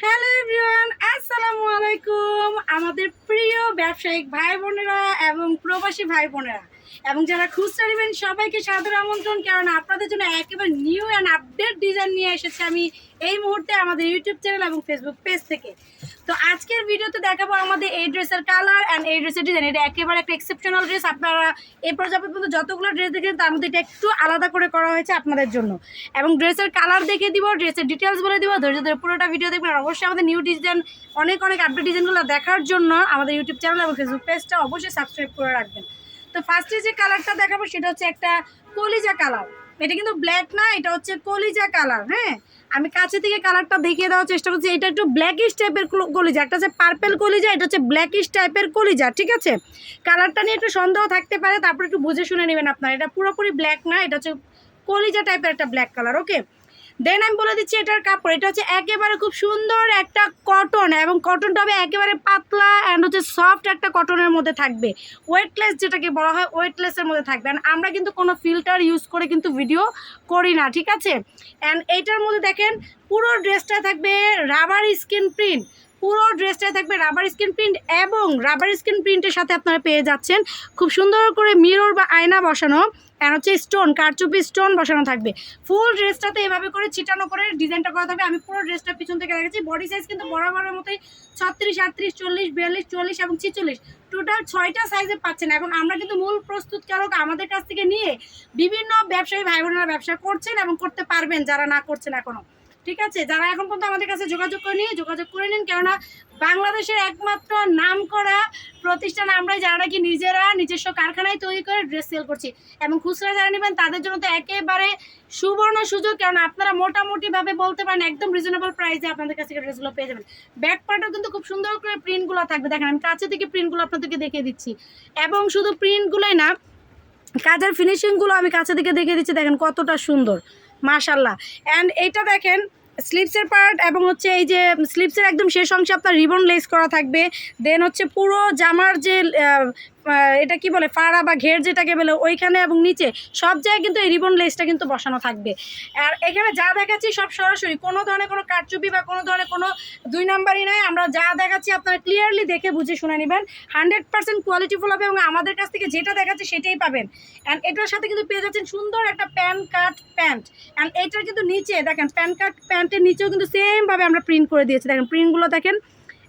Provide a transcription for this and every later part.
Hello everyone আসসালামু আলাইকুম। আমাদের প্রিয় ব্যবসায়িক ভাই বোনেরা এবং প্রবাসী ভাই বোনেরা এবং যারা খুচরা নেবেন সবাইকে সাদর আমন্ত্রণ, কারণ আপনাদের জন্য একেবারে নিউ অ্যান্ড আপডেট ডিজাইন নিয়ে এসেছি আমি এই মুহূর্তে আমাদের ইউটিউব চ্যানেল এবং ফেসবুক পেজ থেকে। তো আজকের ভিডিওতে দেখাবো আমাদের এই ড্রেসের কালার অ্যান্ড এই ড্রেসের ডিজাইন এটা একেবারে একটা এক্সেপশনাল ড্রেস আপনারা এই পর্যাপ্ত যতগুলো ড্রেস দেখেন তার মধ্যে এটা একটু আলাদা করে করা হয়েছে আপনাদের জন্য। এবং ড্রেসের কালার দেখে দিব, ড্রেসের ডিটেলস বলে দিব। ধৈর্য ধরে পুরোটা ভিডিও দেখবেন। অবশ্যই আমাদের নিউ ডিজাইন অনেক অনেক আপডেট ডিজাইনগুলো দেখার জন্য আমাদের ইউটিউব চ্যানেল এবং ফেসবুক পেজটা অবশ্যই সাবস্ক্রাইব করে রাখবেন। তো ফার্স্টে যে কালারটা দেখাবো সেটা হচ্ছে একটা কলিজা কালার এটা কিন্তু ব্ল্যাক না, এটা হচ্ছে কলিজা কালার হ্যাঁ? আমি কাছে থেকে কালারটা দেখিয়ে দেওয়ার চেষ্টা করছি, এটা একটু ব্ল্যাকিশ টাইপের কলিজা, একটা হচ্ছে পার্পেল কলিজা, এটা হচ্ছে ব্ল্যাকিশ টাইপের কলিজা, ঠিক আছে? কালারটা নিয়ে একটু সন্দেহ থাকতে পারে, তারপরে একটু বুঝে শুনে নেবেন আপনারা। এটা পুরোপুরি ব্ল্যাক না, এটা হচ্ছে কলিজা টাইপের একটা ব্ল্যাক কালার ওকে দেন আমি বলে দিচ্ছি এটার কাপড়। এটা হচ্ছে একেবারে খুব সুন্দর একটা কটন এবং কটনটা হবে একেবারে পাতলা অ্যান্ড হচ্ছে সফট একটা কটনের মধ্যে থাকবে। ওয়েটলেস যেটাকে বলা হয় ওয়েটলেসের মধ্যে থাকবে। অ্যান্ড আমরা কিন্তু কোনো ফিল্টার ইউজ করে কিন্তু ভিডিও করি না, ঠিক আছে? অ্যান্ড এইটার মধ্যে দেখেন, পুরো ড্রেসটা থাকবে রাবার স্কিন প্রিন্ট পুরো ড্রেসটায় থাকবে রাবার স্কিন প্রিন্ট এবং রাবার স্কিন প্রিন্টের সাথে আপনারা পেয়ে যাচ্ছেন। খুব সুন্দর করে মিরর বা আয়না বসানো আর হচ্ছে স্টোন কারচুপি স্টোন বসানো থাকবে। ফুল ড্রেসটাতে এভাবে করে ছিটানো করে ডিজাইনটা করা থাকবে। আমি পুরো ড্রেসটা পিছন থেকে দেখেছি বডি সাইজ কিন্তু বরাবরের মতোই ছত্রিশ, আটত্রিশ, চল্লিশ, বিয়াল্লিশ, চল্লিশ এবং ছিচল্লিশ। টোটাল ছয়টা সাইজে পাচ্ছেন। এবং আমরা কিন্তু মূল প্রস্তুতকারক আমাদের কাছ থেকে নিয়ে বিভিন্ন ব্যবসায়ী ভাই বোনেরা ব্যবসা করছেন এবং করতে পারবেন, যারা না করছেন এখনও ঠিক আছে? যারা এখন পর্যন্ত আমাদের কাছে যোগাযোগ করে নিয়ে যোগাযোগ করে নিন। কেননা বাংলাদেশের একমাত্র নাম করা প্রতিষ্ঠান আমরাই যারা নাকি নিজেরা নিজস্ব কারখানায় তৈরি করে ড্রেস সেল করছি। এবং খুচরা যারা নেবেন, তাদের জন্য তো একেবারে সুবর্ণ সুযোগ। কারণ আপনারা মোটামুটিভাবে বলতে পারেন একদম রিজনেবল প্রাইসে আপনাদের কাছ থেকে ড্রেসগুলো পেয়ে যাবেন। ব্যাক পার্টও কিন্তু খুব সুন্দর করে প্রিন্টগুলো থাকবে। দেখেন, আমি কাছে থেকে প্রিন্টগুলো আপনাদেরকে দেখিয়ে দিচ্ছি। এবং শুধু প্রিন্টগুলোই না, কাজের ফিনিশিংগুলো আমি কাছে থেকে দেখিয়ে দিচ্ছি। দেখেন কতটা সুন্দর। মাশাল্লাহ অ্যান্ড এইটা দেখেন স্লিপসের পার্ট এবং হচ্ছে এই যে স্লিপসের একদম শেষ অংশে আপনার রিবন লেস করা থাকবে। দেন হচ্ছে পুরো জামার যে এটা কি বলে ফাড়া বা ঘের যেটাকে বলে, ওইখানে এবং নিচে, সব জায়গায় কিন্তু এই রিবন লেসটা কিন্তু বসানো থাকবে। আর এখানে যা দেখাচ্ছি সব সরাসরি, কোনো ধরনের কোনো কারচুপি বা কোনো ধরনের কোনো দুই নাম্বারই নয়, আমরা যা দেখাচ্ছি আপনারা ক্লিয়ারলি দেখে বুঝে শুনে নেবেন। হান্ড্রেড পার্সেন্ট কোয়ালিটিফুল হবে এবং আমাদের কাছ থেকে যেটা দেখাচ্ছে সেটাই পাবেন। অ্যান্ড এটার সাথে কিন্তু পেয়ে যাচ্ছেন সুন্দর একটা প্যান কাট প্যান্ট অ্যান্ড এটার কিন্তু নিচে, দেখেন প্যান কাট প্যান্টের নিচেও কিন্তু সেমভাবে আমরা প্রিন্ট করে দিয়েছি। দেখেন প্রিন্টগুলো দেখেন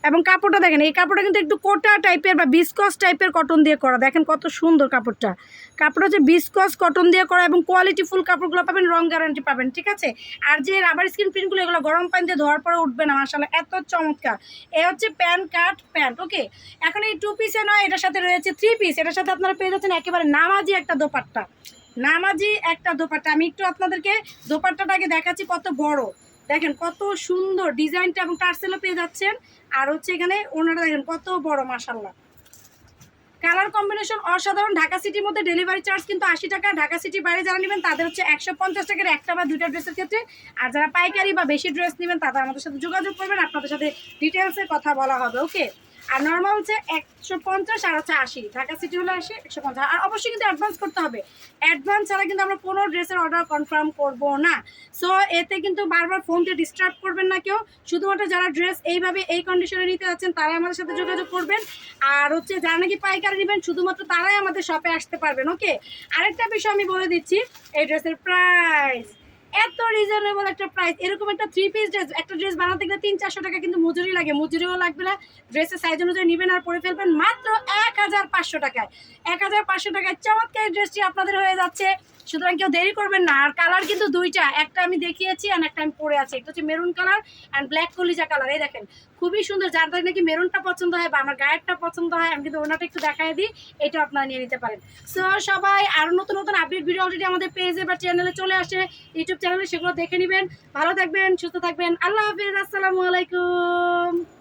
এবং কাপড়টা দেখেন, এই কাপড়টা কিন্তু একটু কোটা টাইপের বা বিসকস টাইপের কটন দিয়ে করা। দেখেন কত সুন্দর কাপড়টা। কাপড় হচ্ছে বিসকস কটন দিয়ে করা এবং কোয়ালিটি ফুল কাপড়গুলো পাবেন, রং গ্যারান্টি পাবেন, ঠিক আছে? আর যে রাবার স্ক্রিন প্রিন্টগুলো এগুলো গরম পানি দিয়ে ধোয়ার পরে উঠবে না মাসাল্লাহ এত চমৎকার। এ হচ্ছে প্যান্ট, কাট, প্যান্ট, ওকে? এখন এই টু পিসে নয়, এটার সাথে রয়েছে থ্রি পিস এটার সাথে আপনারা পেয়ে যাচ্ছেন একেবারে নামাজি একটা দোপাট্টা। নামাজি একটা দোপাট্টা। আমি একটু আপনাদেরকে দোপাট্টাটা আগে দেখাচ্ছি কত বড়। দেখেন কত সুন্দর ডিজাইনটা এবং টার্সেলও পেয়ে যাচ্ছেন। আর হচ্ছে এখানে ওনারা দেখেন কত বড় মাসাল্লাহ কালার কম্বিনেশন অসাধারণ। ঢাকা সিটির মধ্যে ডেলিভারি চার্জ কিন্তু আশি টাকা। ঢাকা সিটির বাইরে যারা নেবেন, তাদের হচ্ছে একশো পঞ্চাশ টাকার একটা বা দুইটা ড্রেসের ক্ষেত্রে। আর যারা পাইকারি বা বেশি ড্রেস নেবেন তাদের আমাদের সাথে যোগাযোগ করবেন। আপনাদের সাথে ডিটেলসে কথা বলা হবে ওকে আর নর্মাল হচ্ছে একশো পঞ্চাশ আর হচ্ছে আশি। ঢাকা সিটি হলে আসে একশো পঞ্চাশ। আর অবশ্যই কিন্তু অ্যাডভান্স করতে হবে। অ্যাডভান্স ছাড়া কিন্তু আমরা কোনো ড্রেসের অর্ডার কনফার্ম করব না। সো এতে কিন্তু বারবার ফোনকে ডিস্টার্ব করবেন না কেউ। শুধুমাত্র যারা ড্রেস এইভাবে এই কন্ডিশনে নিতে যাচ্ছেন, তারাই আমাদের সাথে যোগাযোগ করবেন। আর হচ্ছে যারা নাকি পাইকারি নেবেন, শুধুমাত্র তারাই আমাদের শপে আসতে পারবেন ওকে আরেকটা বিষয় আমি বলে দিচ্ছি, এই ড্রেসের প্রাইস এত রিজনেবল একটা প্রাইস এরকম একটা থ্রি পিস ড্রেস একটা ড্রেস বানাতে গেলে তিন, চারশো টাকা কিন্তু মজুরি লাগে। মজুরিও লাগবে না। ড্রেসের সাইজ অনুযায়ী নেবেন আর পরে ফেলবেন মাত্র এক হাজার পাঁচশো টাকায়। এক হাজার পাঁচশো টাকায় চমৎকার ড্রেসটি আপনাদের হয়ে যাচ্ছে। সুতরাং কেউ দেরি করবেন না। আর কালার কিন্তু দুইটা, একটা আমি দেখিয়েছি আর একটা আমি পরে আছি। একটা হচ্ছে মেরুন কালার অ্যান্ড ব্ল্যাক কলিজা কালার এই দেখেন, খুবই সুন্দর। যার যার নাকি মেরুনটা পছন্দ হয় বা আমার গায়েরটা পছন্দ হয়, আমি কিন্তু ওনাটা একটু দেখাই দিই এটা আপনারা নিয়ে নিতে পারেন। সো সবাই আরও নতুন নতুন আপডেট ভিডিও অলরেডি আমাদের পেজে বা চ্যানেলে চলে আসে। ইউটিউব চ্যানেলে সেগুলো দেখে নেবেন। ভালো থাকবেন, সুস্থ থাকবেন। আল্লাহ হাফিজ, আসসালামু আলাইকুম।